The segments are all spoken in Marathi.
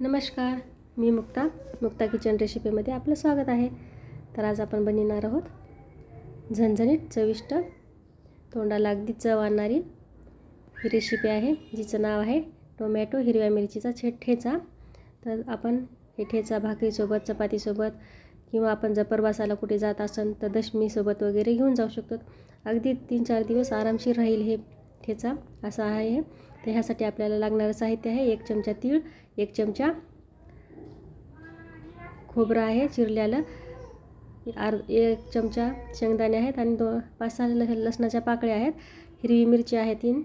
नमस्कार मी मुक्ता. मुक्ता किचन रेसिपीमध्ये आपलं स्वागत आहे. तर आज आपण बनविणार आहोत झणझणीत चविष्ट तोंडाला अगदी चव आणणारी ही रेसिपी आहे जिचं नाव आहे टोमॅटो हिरव्या मिरचीचा छे ठेचा. तर आपण हे ठेचा भाकरीसोबत चपातीसोबत किंवा आपण जर प्रवासाला कुठे जात असन तर दशमीसोबत वगैरे घेऊन जाऊ शकतो. अगदी तीन चार दिवस आरामशीर राहील हे ठेचा. असा आहे. हे तर ह्यासाठी आपल्याला लागणारं साहित्य आहे एक चमचा तीळ एक चमचा खोबरं आहे चिरल्यालं आर एक चमचा शेंगदाणे आहेत आणि दो पाच सहा ल लसणाच्या पाकळ्या आहेत. हिरवी मिरची आहे तीन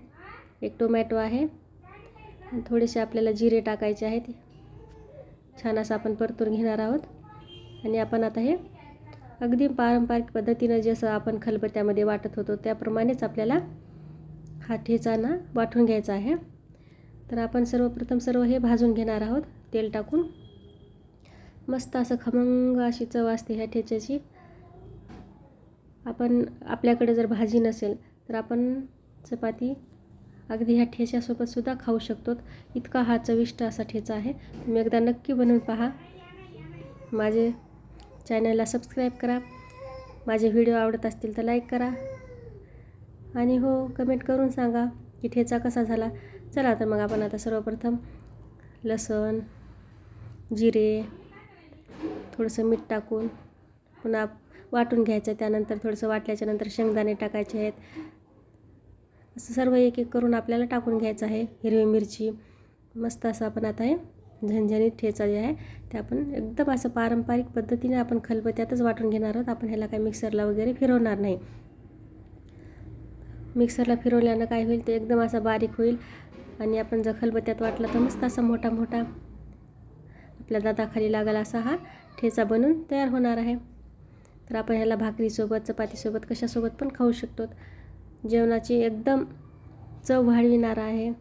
एक टोमॅटो आहे. थोडेसे आपल्याला जिरे टाकायचे आहेत. छान असं आपण परतून घेणार आहोत. आणि आपण आता हे अगदी पारंपरिक पद्धतीनं जसं आपण खलबत्त्यामध्ये वाटत होतो त्याप्रमाणेच आपल्याला हा ठेचाना वाटून घ्यायचा आहे. तर आपण सर्वप्रथम सर्व हे भाजून घेणार आहोत तेल टाकून. मस्त असं खमंग अशी चव असते ह्या ठेच्याची. आपण आपल्याकडे जर भाजी नसेल तर आपण चपाती अगदी ह्या ठेच्यासोबतसुद्धा खाऊ शकतो. इतका हा चविष्ट असा ठेचा आहे. तुम्ही एकदा नक्की बनवून पहा. माझे चॅनलला सबस्क्राईब करा. माझे व्हिडिओ आवडत असतील तर लाईक करा. आणि हो कमेंट करून सांगा की ठेचा कसा झाला. चला तर मग आपण आता सर्वप्रथम लसण जिरे थोडंसं मीठ टाकून पुन्हा वाटून घ्यायचं. त्यानंतर थोडंसं वाटल्याच्यानंतर शेंगदाणे टाकायचे आहेत. असं सर्व एक एक करून आपल्याला टाकून घ्यायचं आहे. हिरवी मिरची मस्त असं आपण आता हे झणझणीत ठेचा जे आहे ते आपण एकदम असं पारंपरिक पद्धतीने आपण खलबत्यातच वाटून घेणार आहोत. आपण ह्याला काही मिक्सरला वगैरे फिरवणार नाही. मिक्सरला फिरवल्यानं काय होईल ते एकदम असा बारीक होईल. आणि आपण जर खलबत्त्यात वाटला तर मस्त असा मोठा मोठा आपल्या दाताखाली लागला असा हा ठेचा बनून तयार होणार आहे. तर आपण ह्याला भाकरीसोबत चपातीसोबत कशासोबत पण खाऊ शकतो. जेवणाची एकदम चव वाढविणार आहे.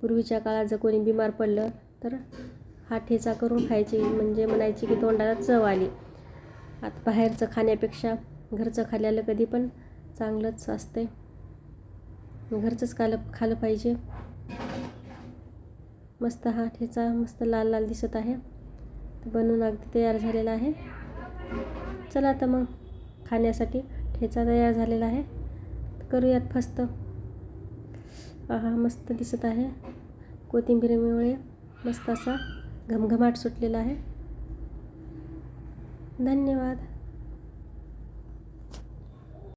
पूर्वीच्या काळात जर कोणी बिमार पडलं तर हा ठेचा करून खायची म्हणजे म्हणायची की तोंडाला चव आली. आता बाहेरचं खाण्यापेक्षा घरचं खाल्ल्याला कधी पण चांगलंच असते घरचंच खालं खालं पाहिजे. मस्त हा ठेचा मस्त लाल लाल दिसत आहे. बनवून अगदी तयार झालेला आहे. चला आता मग खाण्यासाठी ठेचा तयार झालेला आहे. करूयात फस्त. हा मस्त दिसत आहे. कोथिंबीरमुळे मस्त असा घमघमाट सुटलेला आहे. धन्यवाद.